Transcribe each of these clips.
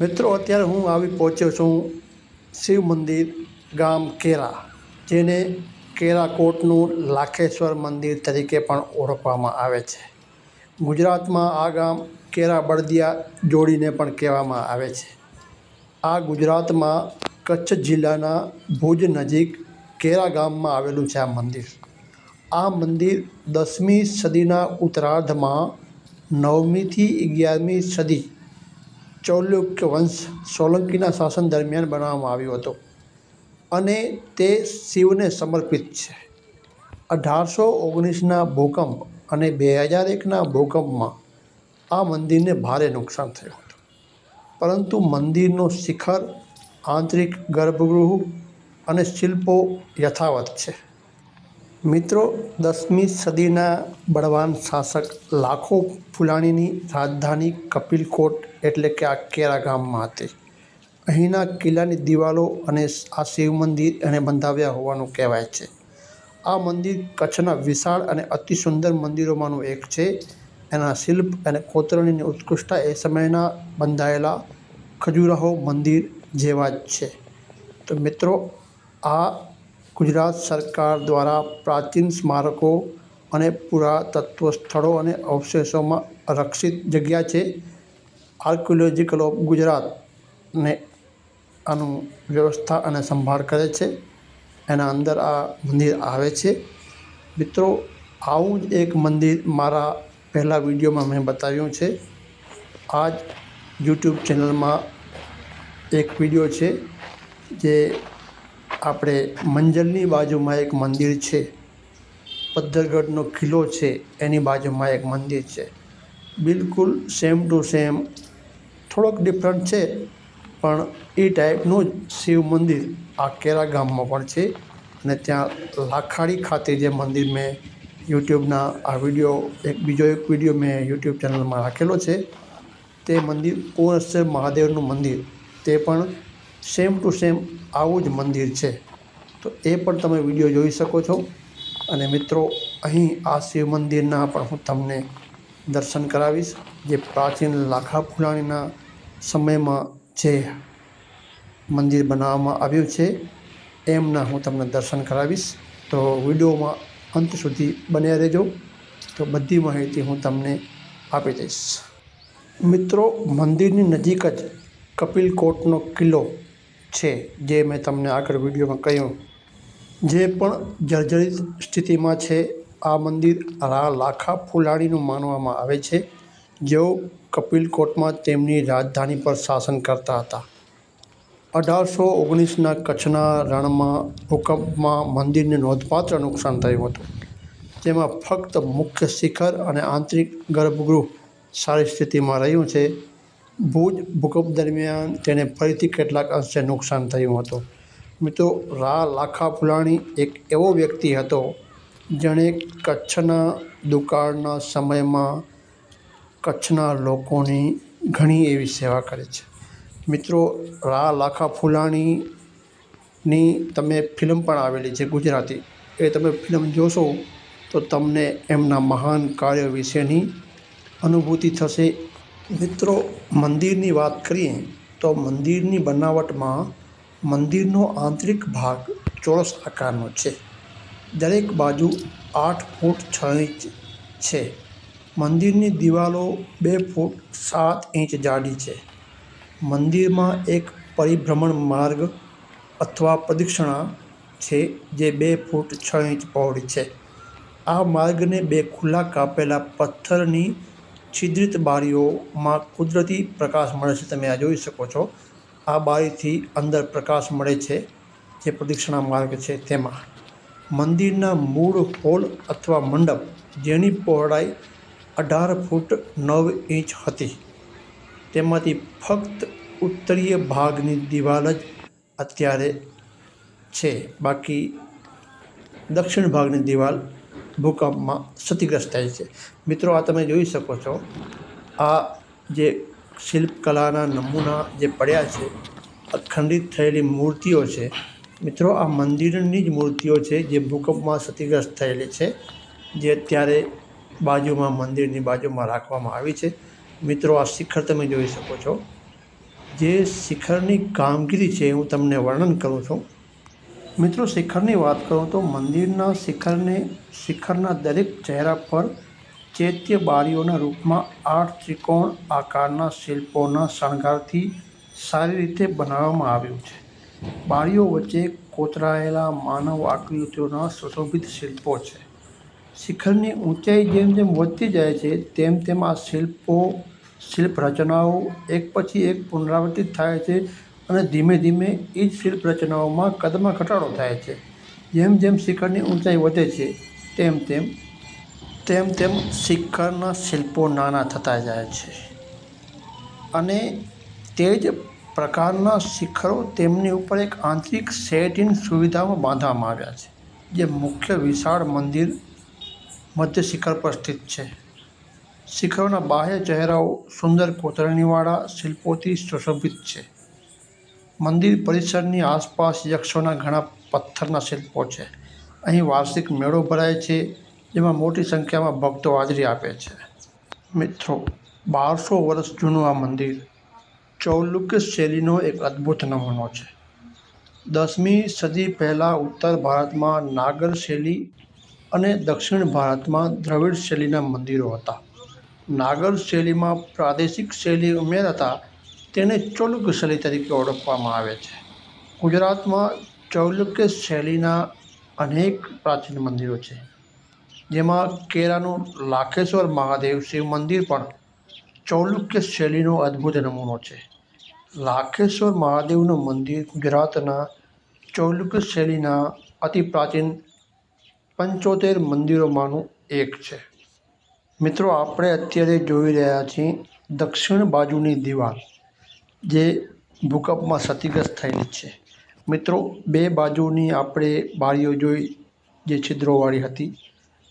મિત્રો, અત્યારે હું આવી પહોંચ્યો છું શિવ મંદિર ગામ કેરા, જેને કેરાકોટનું લાખેશ્વર મંદિર તરીકે પણ ઓળખવામાં આવે છે. ગુજરાતમાં આ ગામ કેરા બળદિયા જોડીને પણ કહેવામાં આવે છે. આ ગુજરાતમાં કચ્છ જિલ્લાના ભુજ નજીક કેરા ગામમાં આવેલું છે આ મંદિર. આ મંદિર દસમી સદીના ઉત્તરાર્ધમાં નવમીથી અગિયારમી સદી ચૌલુક્ય વંશ સોલંકીના શાસન દરમિયાન બનાવવામાં આવ્યો હતો. અને તે શિવને સમર્પિત છે. અઢારસો ઓગણીસના ભૂકંપ અને બે હજાર એકના ભૂકંપમાં આ મંદિરને ભારે નુકસાન થયું હતું. પરંતુ મંદિરનો શિખર, આંતરિક ગર્ભગૃહ અને શિલ્પો યથાવત છે. મિત્રો, દસમી સદીના બળવાન શાસક લાખો ફુલાણીની રાજધાની કપિલકોટ એટલે કે આ કેરા ગામમાં હતી. અહીંના કિલ્લાની દિવાલો અને આ શિવ મંદિર એને બંધાવ્યા હોવાનું કહેવાય છે. આ મંદિર કચ્છના વિશાળ અને અતિ સુંદર મંદિરોમાંનું એક છે. એના શિલ્પ અને કોતરણીની ઉત્કૃષ્ટતા એ સમયના બંધાયેલા ખજુરાહો મંદિર જેવા જ છે. તો મિત્રો, આ ગુજરાત સરકાર દ્વારા પ્રાચીન સ્મારકો અને પુરાતત્વ સ્થળો અને અવશેષોમાં રક્ષિત જગ્યા છે. આર્કિયોલોજીકલ ઓફ ગુજરાતને આનું વ્યવસ્થા અને સંભાળ કરે છે. એના અંદર આ મંદિર આવે છે. મિત્રો, આવું જ એક મંદિર મારા પહેલાં વિડીયોમાં મેં બતાવ્યું છે. આ જ યુટ્યુબ ચેનલમાં એક વીડિયો છે જે આપણે મંજલની બાજુમાં એક મંદિર છે. પદ્ધરગઢનો કિલ્લો છે, એની બાજુમાં એક મંદિર છે. બિલકુલ સેમ ટુ સેમ થોડોક ડિફરન્ટ છે, પણ એ ટાઈપનું જ શિવ મંદિર આ કેરા ગામમાં પણ છે અને ત્યાં લાખાડી ખાતે જે મંદિર મેં યુટ્યુબના આ વીડિયો, એક બીજો એક વીડિયો મેં યુટ્યુબ ચેનલમાં રાખેલો છે. તે મંદિર પૂર્ણેશ્વર મહાદેવનું મંદિર. તે પણ સેમ ટુ સેમ આવું જ મંદિર છે. તો એ પણ તમે વીડિયો જોઈ શકો છો. અને મિત્રો, અહીં આ શિવ મંદિરના પણ હું તમને દર્શન કરાવીશ. જે પ્રાચીન લાખા ફુલાણીના સમયમાં જે મંદિર બનાવવામાં આવ્યું છે, એમના હું તમને દર્શન કરાવીશ. તો વિડીયોમાં અંત સુધી બન્યા રહેજો. તો બધી માહિતી હું તમને આપી દઈશ. મિત્રો, મંદિરની નજીક જ કપિલકોટનો કિલ્લો છે, જે મેં તમને આગળ વિડીયોમાં કહ્યું. જે પણ જર્જરિત સ્થિતિમાં છે, આ મંદિર રા લાખા ફુલાણીનું માનવામાં આવે છે, જેઓ કપિલકોટમાં તેમની રાજધાની પર શાસન કરતા હતા. અઢારસો ઓગણીસના કચ્છના રણમાં ભૂકંપમાં મંદિરને નોંધપાત્ર નુકસાન થયું હતું, જેમાં ફક્ત મુખ્ય શિખર અને આંતરિક ગર્ભગૃહ સારી સ્થિતિમાં રહ્યું છે ભુજ ભૂકંપ દરમિયાન તેને ફરીથી કેટલાક અંશે નુકસાન થયું હતું. મિત્રો, રા લાખા ફુલાણી એક એવો વ્યક્તિ હતો જેણે કચ્છના દુકાળના સમયમાં કચ્છના લોકોની ઘણી એવી સેવા કરે છે. મિત્રો, રા લાખા ફુલાણીની તમે ફિલ્મ પણ આવેલી છે ગુજરાતી. એ તમે ફિલ્મ જોશો તો તમને એમના મહાન કાર્યો વિશેની અનુભૂતિ થશે. મિત્રો મંદિરની વાત કરીએ તો મંદિરની બનાવટમાં મંદિરનો આંતરિક ભાગ ચોરસ આકારનો છે. દરેક બાજુ આઠ ફૂટ છ ઇંચ છે. મંદિરની દિવાલો બે ફૂટ સાત ઇંચ જાડી છે. મંદિરમાં એક પરિભ્રમણ માર્ગ અથવા પ્રદક્ષિણા છે જે બે ફૂટ છ ઇંચ પહોળી છે. આ માર્ગને બે ખુલ્લા કાપેલા પથ્થરની છિદ્રિત બારીઓમાં કુદરતી પ્રકાશ મળે છે તમે આ જોઈ શકો છો. આ બારીથી અંદર પ્રકાશ મળે છે જે પ્રદક્ષિણા માર્ગ છે તેમાં. મંદિરના મૂળ હોલ અથવા મંડપ જેની પહોળાઈ અઢાર ફૂટ નવ ઇંચ હતી. તેમાંથી ફક્ત ઉત્તરીય ભાગની દિવાલ જ અત્યારે છે. બાકી દક્ષિણ ભાગની દિવાલ ભૂકંપમાં ક્ષતિગ્રસ્ત થાય છે. મિત્રો, આ તમે જોઈ શકો છો. આ જે શિલ્પકલાના નમૂના જે પડ્યા છે, અખંડિત થયેલી મૂર્તિઓ છે. મિત્રો, આ મંદિરની જ મૂર્તિઓ છે જે ભૂકંપમાં ક્ષતિગ્રસ્ત થયેલી છે, જે અત્યારે બાજુમાં મંદિરની બાજુમાં રાખવામાં આવી છે. મિત્રો, આ શિખર તમે જોઈ શકો છો. જે શિખરની કામગીરી છે, હું તમને વર્ણન કરું છું. મિત્રો, શિખરની વાત કરું તો મંદિરના શિખરને, શિખરના દરેક ચહેરા પર ચૈત્ય બારીઓના રૂપમાં આઠ ત્રિકોણ આકારના શિલ્પોના શણગારથી સારી રીતે બનાવવામાં આવ્યું છે. બારીઓ વચ્ચે કોતરાયેલા માનવ આકૃતિઓના સુશોભિત શિલ્પો છે. શિખરની ઊંચાઈ જેમ જેમ વધતી જાય છે, તેમ તેમ આ શિલ્પો, શિલ્પ રચનાઓ એક પછી એક પુનરાવર્તિત થાય છે અને ધીમે ધીમે એ જ શિલ્પ રચનાઓમાં કદમાં ઘટાડો થાય છે. જેમ જેમ શિખરની ઊંચાઈ વધે છે, તેમ તેમ તેમ તેમ શિખરના શિલ્પો નાના થતા જાય છે. અને તે જ પ્રકારના શિખરો તેમની ઉપર એક આંતરિક સેટ-ઇન સુવિધામાં બાંધવામાં આવ્યા છે, જે મુખ્ય વિશાળ મંદિર મધ્ય શિખર પર સ્થિત છે. શિખરોના બાહ્ય ચહેરાઓ સુંદર કોતરણીવાળા શિલ્પોથી સુશોભિત છે. મંદિર પરિસરની આસપાસ યક્ષોના ઘણા પથ્થરના શિલ્પો છે. અહીં વાર્ષિક મેળો ભરાય છે, જેમાં મોટી સંખ્યામાં ભક્તો હાજરી આપે છે. મિત્રો, બારસો વર્ષ જૂનું આ મંદિર ચૌલુક્ય શૈલીનો એક અદ્ભુત નમૂનો છે. દસમી સદી પહેલાં ઉત્તર ભારતમાં નાગર શૈલી અને દક્ષિણ ભારતમાં દ્રવિડ શૈલીના મંદિરો હતા. નાગર શૈલીમાં પ્રાદેશિક શૈલી ઉમેરાતા તેને ચૌલુક્ય શૈલી તરીકે ઓળખવામાં આવે છે. ગુજરાતમાં ચૌલુક્ય શૈલીના અનેક પ્રાચીન મંદિરો છે, જેમાં કેરાનું લાખેશ્વર મહાદેવ શિવ મંદિર પણ ચૌલુક્ય શૈલીનો અદ્ભુત નમૂનો છે. લાખેશ્વર મહાદેવનું મંદિર ગુજરાતના ચૌલુક્ય શૈલીના અતિ પ્રાચીન પંચોતેર મંદિરોમાંનું એક છે. મિત્રો, આપણે અત્યારે જોઈ રહ્યા છીએ દક્ષિણ બાજુની દિવાલ. જે ભૂકંપમાં ક્ષતિગ્રસ્ત થયેલી છે. મિત્રો, બે બાજુની આપણે બારીઓ જોઈ, જે છિદ્રોવાળી હતી,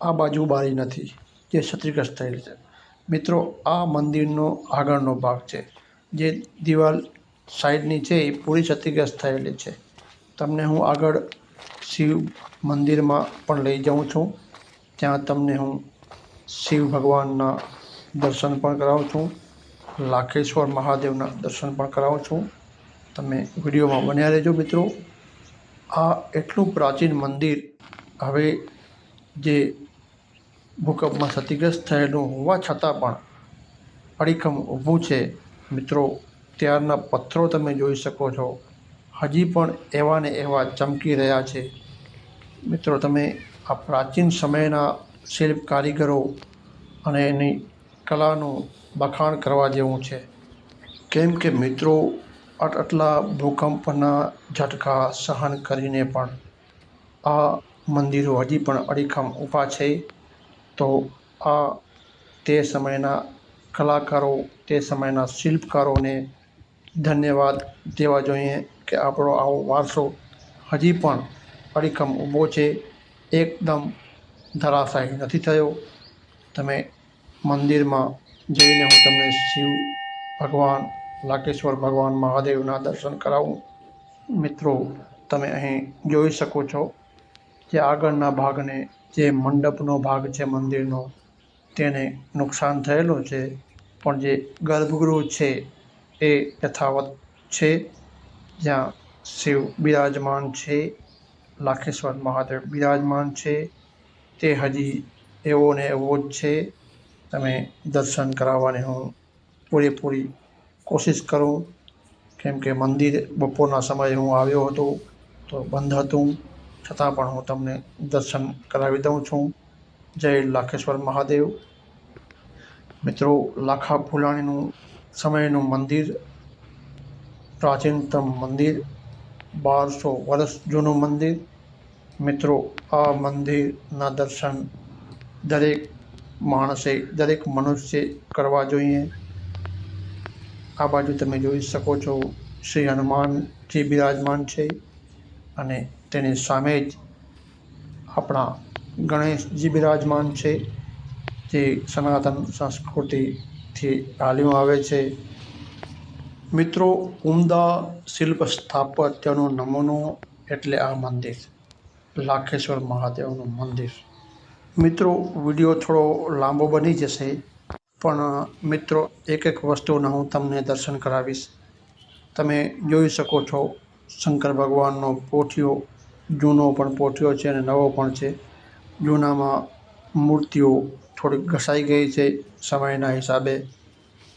આ બાજુ બારી નથી, જે ક્ષતિગ્રસ્ત થયેલી છે. મિત્રો, આ મંદિરનો આગળનો ભાગ છે, જે દિવાલ સાઈડની છે એ પૂરી ક્ષતિગ્રસ્ત થયેલી છે. તમને હું આગળ શિવ મંદિરમાં પણ લઈ જાઉં છું. ત્યાં તમને હું શિવ ભગવાનના દર્શન પણ કરાવું છું. લાખેશ્વર મહાદેવના દર્શન પણ કરાવું છું. તમે વિડીયોમાં બન્યા રહેજો મિત્રો. આ એટલું પ્રાચીન મંદિર હવે જે ભૂકંપમાં ક્ષતિગ્રસ્ત થયેલું હોવા છતાં પણ અડીખમ ઊભું છે. મિત્રો, ત્યારના પથ્થરો તમે જોઈ શકો છો. હજી પણ એવા ને એવા ચમકી રહ્યા છે. મિત્રો, તમે આ પ્રાચીન સમયના શિલ્પ કારીગરો અને એની કલાનું વખાણ કરવા જેવું છે. કેમ કે મિત્રો આટલા ભૂકંપના ઝટકા સહન કરીને પણ આ મંદિરો હજી પણ અડીખમ ઊભા છે. તો આ તે સમયના કલાકારો, તે સમયના શિલ્પકારોને ધન્યવાદ દેવા જોઈએ કે આપણો આવો વારસો હજી પણ અડીખમ ઊભો છે. એકદમ ધરાશાયી નથી થયો. તમે મંદિરમાં જઈને હું તમને શિવ ભગવાન, લાકેશ્વર ભગવાન, મહાદેવના દર્શન કરાવું. મિત્રો, તમે અહીં જોઈ શકો છો કે આગળના ભાગને જે મંડપનો ભાગ છે મંદિરનો, તેને નુકસાન થયેલું છે. પણ જે ગર્ભગૃહ છે એ યથાવત છે. જ્યાં શિવ બિરાજમાન છે લાખેશ્વર મહાદેવ બિરાજમાન છે, તે હજી એવો ને એવો જ છે. તમે દર્શન કરાવવાની હું પૂરેપૂરી કોશિશ કરું. કેમ કે મંદિર બપોરના સમયે હું આવ્યો હતો તો બંધ હતું. છતાં પણ હું તમને દર્શન કરાવી દઉં છું. જય લાખેશ્વર મહાદેવ. મિત્રો, લાખા ફુલાણીનું સમયનું મંદિર, પ્રાચીનતમ મંદિર, બારસો વર્ષ જૂનું મંદિર. મિત્રો, આ મંદિરના દર્શન દરેક માણસે દરેક મનુષ્ય કરવા જોઈએ. આ બાજુ તમે જોઈ શકો છો શ્રી હનુમાનજી બિરાજમાન છે અને તેની સામે જ આપણા ગણેશજી બિરાજમાન છે, જે સનાતન સંસ્કૃતિથી હાલ્યું આવે છે. મિત્રો, ઉમદા શિલ્પ સ્થાપત્યનો નમૂનો એટલે આ મંદિર. લાખેશ્વર મહાદેવનું મંદિર. મિત્રો, વીડિયો થોડો લાંબો બની જશે, પણ મિત્રો એક એક વસ્તુના હું તમને દર્શન કરાવીશ. તમે જોઈ શકો છો, શંકર ભગવાનનો પોઠિયો, જૂનો પણ પોઠિયો છે અને નવો પણ છે. જૂનામાં મૂર્તિઓ થોડીક ઘસાઈ ગઈ છે સમયના હિસાબે,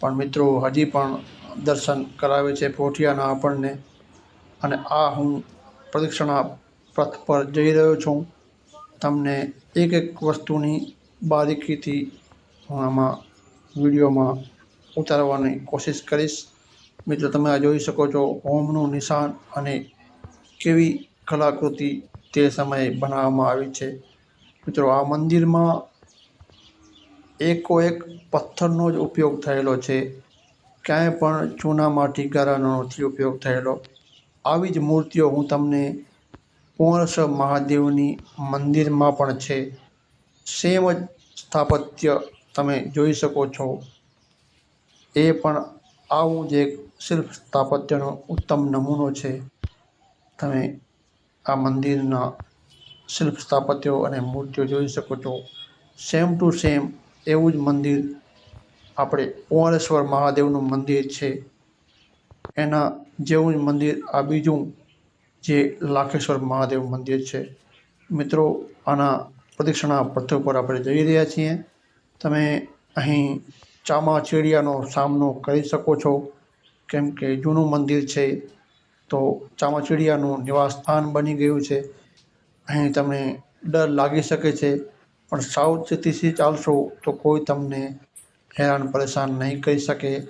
પણ મિત્રો, હજી પણ દર્શન કરાવે છે પોઠિયાના આપણને. અને આ હું પ્રદક્ષિણા પથ પર જઈ રહ્યો છું. તમને એક એક વસ્તુની બારીકીથી હું આમાં વિડીયોમાં ઉતારવાની કોશિશ કરીશ. મિત્રો, તમે આ જોઈ શકો છો ઓમનું નિશાન અને કેવી કલાકૃતિ તે સમયે બનાવવામાં આવી છે. મિત્રો, આ મંદિરમાં એકો એક પથ્થરનો જ ઉપયોગ થયેલો છે. ક્યાંય પણ ચૂના માટી ગારાનો નથી ઉપયોગ થયેલો. આવી જ મૂર્તિઓ હું તમને પૂર્ણેશ્વર મહાદેવની મંદિરમાં પણ છે. સેમ જ સ્થાપત્ય તમે જોઈ શકો છો. એ પણ આવું જ એક શિલ્પ સ્થાપત્યનો ઉત્તમ નમૂનો છે. તમે આ મંદિરના શિલ્પ સ્થાપત્યો અને મૂર્તિઓ જોઈ શકો છો. સેમ ટુ સેમ એવું જ મંદિર આપણે કુંવરેશ્વર મહાદેવનું મંદિર છે. એના જેવું જ મંદિર આ બીજું જે લાખેશ્વર મહાદેવ મંદિર છે. મિત્રો, આના પ્રદક્ષિણા પથ ઉપર આપણે જઈ રહ્યા છીએ. તમે અહીં ચામાચીડિયાનો સામનો કરી શકો છો. કેમ કે જૂનું મંદિર છે, તો ચામાચીડિયાનું નિવાસ સ્થાન બની ગયું છે. અહીં તમને ડર લાગી શકે છે, પણ સાવચેતીથી ચાલશો તો કોઈ તમને હેરાન પરેશાન નહીં કરી શકે.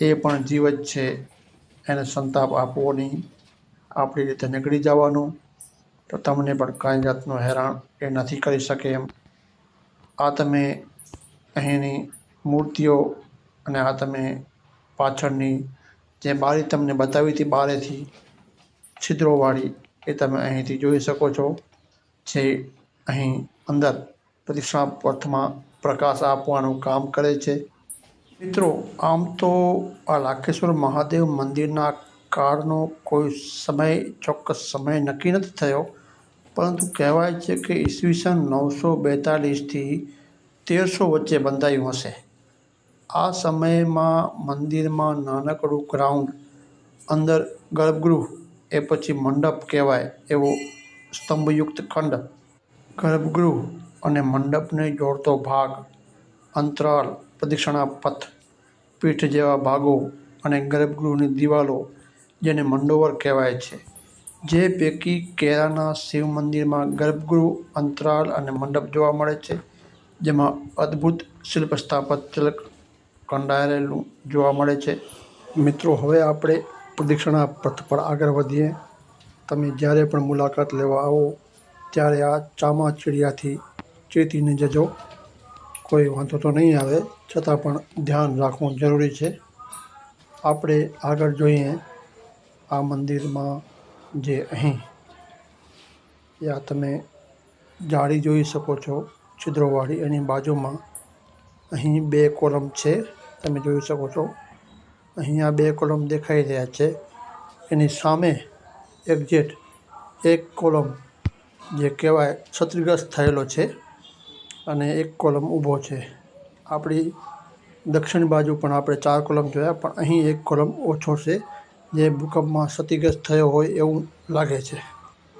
એ પણ જીવ જ છે. એને સંતાપ આપવો નહીં. આપણી રીતે નીકળી જવાનું, તો તમને પણ કાંઈ જાતનું હેરાન એ નથી કરી શકે એમ. આ તમે અહીંની મૂર્તિઓ અને આ તમે પાછળની જે બારી તમને બતાવી હતી બારેથી, છિદ્રોવાળી, એ તમે અહીંથી જોઈ શકો છો, જે અહીં અંદર પ્રતિષ્ઠા પથમાં પ્રકાશ આપવાનું કામ કરે છે. મિત્રો, આમ તો આ લાખેશ્વર મહાદેવ મંદિરના કાળનો કોઈ સમય, ચોક્કસ સમય નક્કી નથી થયો, પરંતુ કહેવાય છે કે ઈસવીસન નવસો બેતાલીસથી તેરસો વચ્ચે બંધાયું હશે. આ સમયમાં મંદિરમાં નાનકડું ગ્રાઉન્ડ અંદર ગર્ભગૃહ, એ પછી મંડપ કહેવાય એવો સ્તંભયુક્ત ખંડ. ગર્ભગૃહ અને મંડપને જોડતો ભાગ અંતરાળ પ્રદક્ષિણા પથ પીઠ જેવા ભાગો અને ગર્ભગૃહની દિવાલો જેને મંડોવર કહેવાય છે, જે પૈકી કેરાના શિવ મંદિરમાં ગર્ભગૃહ, અંતરાલ અને મંડપ જોવા મળે છે, જેમાં અદ્ભુત શિલ્પ સ્થાપત્ય કંડાયેલું જોવા મળે છે. મિત્રો, હવે આપણે પ્રદક્ષિણા પથ પર આગળ વધીએ. તમે જ્યારે પણ મુલાકાત લેવા આવો, ત્યારે આ ચામાચીડિયાથી ચેતીને જજો. કોઈ વાંધો તો નહીં આવે, છતાં પણ ધ્યાન રાખવું જરૂરી છે. આપણે આગળ જોઈએ આ મંદિરમાં જે અહીં યા તમે જાળી જોઈ શકો છો છિદ્રોવાળી, એની બાજુમાં અહીં બે કોલમ છે, તમે જોઈ શકો છો. અહીંયા બે કોલમ દેખાઈ રહ્યા છે. એની સામે એક્ઝેટ એક કોલમ જે કહેવાય છત્રીગ્રસ્ત થયેલો છે અને એક કોલમ ઊભો છે. આપણી દક્ષિણ બાજુ પણ આપણે ચાર કોલમ જોયા, પણ અહીં એક કોલમ ઓછો છે. જે ભૂકંપમાં ક્ષતિગ્રસ્ત થયો હોય એવું લાગે છે.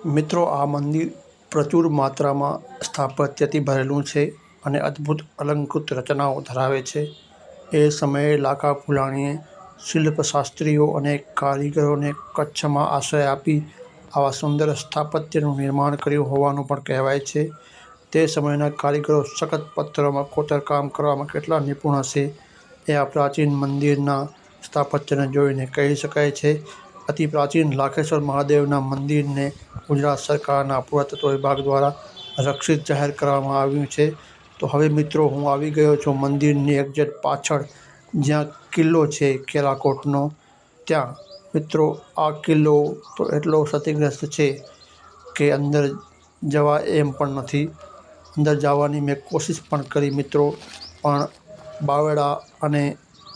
મિત્રો, આ મંદિર પ્રચુર માત્રામાં સ્થાપત્યથી ભરેલું છે અને અદ્ભુત અલંકૃત રચનાઓ ધરાવે છે. એ સમયે લાકા ફુલાણીએ શિલ્પશાસ્ત્રીઓ અને કારીગરોને કચ્છમાં આશ્રય આપી આવા સુંદર સ્થાપત્યનું નિર્માણ કર્યું હોવાનું પણ કહેવાય છે. તે સમયના કારીગરો સખત પથ્થરોમાં કોતરકામ કરવામાં કેટલા નિપુણ હશે એ આ પ્રાચીન મંદિરના સ્થાપત્યને જોઈને કહી શકાય છે, અતિ પ્રાચીન લાખેશ્વર મહાદેવના મંદિરને ગુજરાત સરકારના પુરાતત્વ વિભાગ દ્વારા રક્ષિત જાહેર કરવામાં આવ્યું છે. તો હવે મિત્રો, હું આવી ગયો છું મંદિરની એક્ઝેટ પાછળ, જ્યાં કિલ્લો છે કેલાકોટનો ત્યાં, મિત્રો, આ કિલ્લો તો એટલો ક્ષતિગ્રસ્ત છે કે અંદર જવા એમ પણ નથી. અંદર જવાની મેં કોશિશ પણ કરી, મિત્રો, પણ બાવડા અને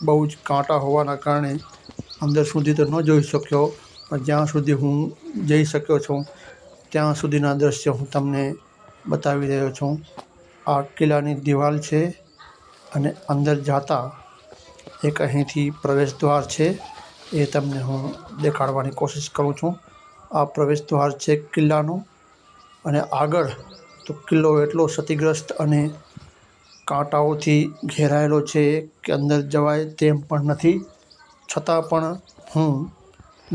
બહુ જ કાંટા હોવાના કારણે અંદર સુધી તો ન જોઈ શક્યો, પણ જ્યાં સુધી હું જઈ શક્યો છું, ત્યાં સુધીના દ્રશ્ય હું તમને બતાવી રહ્યો છું. આ કિલ્લાની દિવાલ છે અને અંદર જાતા એક અહીંથી પ્રવેશ દ્વાર છે, એ તમને હું દેખાડવાની કોશિશ કરું છું. આ પ્રવેશ દ્વાર છે કિલ્લાનો અને આગળ તો કિલ્લો એટલો ક્ષતિગ્રસ્ત અને કાંટાઓથી ઘેરાયેલો છે કે અંદર જવાય તેમ પણ નથી. છતાં પણ હું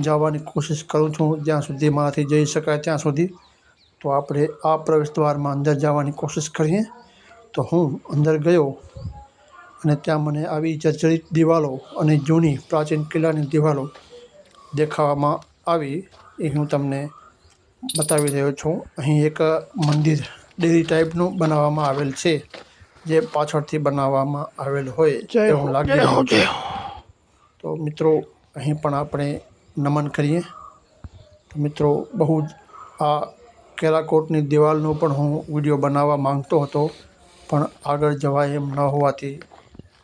જવાની કોશિશ કરું છું જ્યાં સુધી મારાથી જઈ શકાય ત્યાં સુધી. તો આપણે આ પ્રવેશ દ્વારમાં અંદર જવાની કોશિશ કરીએ. તો હું અંદર ગયો અને ત્યાં મને આવી જર્જરિત દિવાલો અને જૂની પ્રાચીન કિલ્લાની દિવાલો દેખાવામાં આવી. એ હું તમને બતાવી રહ્યો છું. અહીં એક મંદિર, ડેરી ટાઈપનું બનાવવામાં આવેલ છે. જે પાછળથી બનાવવામાં આવેલ હોય એવું લાગી. તો મિત્રો અહીં પણ આપણે નમન કરીએ. તો મિત્રો બહુ જ આ કેરાકોટની દિવાલનો પણ હું વીડિયો બનાવવા માંગતો હતો પણ આગળ જવાય એમ ન હોવાથી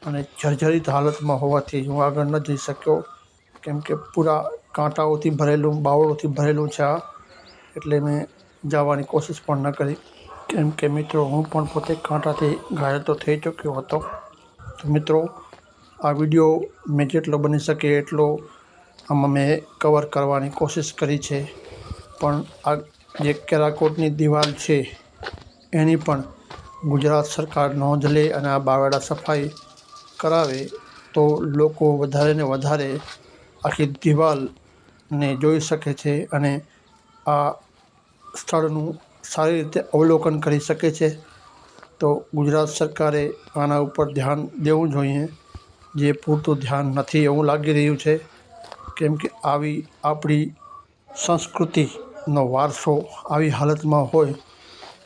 અને જર્જરિત હાલતમાં હોવાથી હું આગળ ન જઈ શક્યો. કેમ કે પૂરા કાંટાઓથી ભરેલું બાવળોથી ભરેલું છે આ. એટલે મેં જવાની કોશિશ પણ ન કરી. કેમ કે મિત્રો, હું પણ પોતે કાંટાથી ઘાયલ તો થઈ ચૂક્યો હતો. તો મિત્રો, આ વીડિયો મેં જેટલો બની શકે એટલો આમાં મેં કવર કરવાની કોશિશ કરી છે. પણ આ જે કેરાકોટની દિવાલ છે, એની પણ ગુજરાત સરકાર નોંધ લે અને આ બાવેડા સફાઈ કરાવે, તો લોકો વધારે ને વધારે આખી દિવાલને જોઈ શકે છે અને આ સ્થળનું સારી રીતે અવલોકન કરી શકે છે, તો ગુજરાત સરકારે આના ઉપર ધ્યાન દેવું જોઈએ. જે પૂરતું ધ્યાન નથી એવું લાગી રહ્યું છે, કેમ કે આવી આપણી સંસ્કૃતિનો વારસો આવી હાલતમાં હોય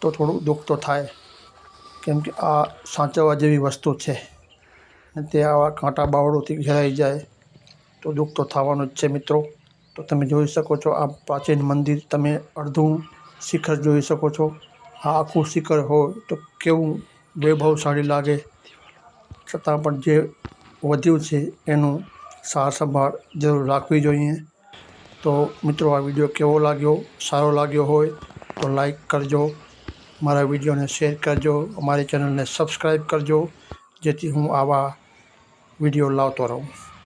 તો થોડું દુઃખ તો થાય, કેમ કે આ સાચવવા જેવી વસ્તુ છે. તે આવા કાંટા બાવળોથી ઘેરાઈ જાય તો દુઃખ તો થવાનું જ છે મિત્રો. તો તમે જોઈ શકો છો આ પ્રાચીન મંદિર, તમે અડધું શિખર જોઈ શકો છો. આ આખું શિખર હોય તો કેવું વૈભવશાળી લાગે. છતાં પણ જે વધ્યું છે એનું સાર સંભાળ જરૂર રાખવી જોઈએ. તો મિત્રો, આ વીડિયો કેવો લાગ્યો? સારો લાગ્યો હોય તો લાઈક કરજો. મારા વિડીયોને શેર કરજો. અમારી ચેનલને સબસ્ક્રાઈબ કરજો. જેથી હું આવા વીડિયો લાવતો રહું.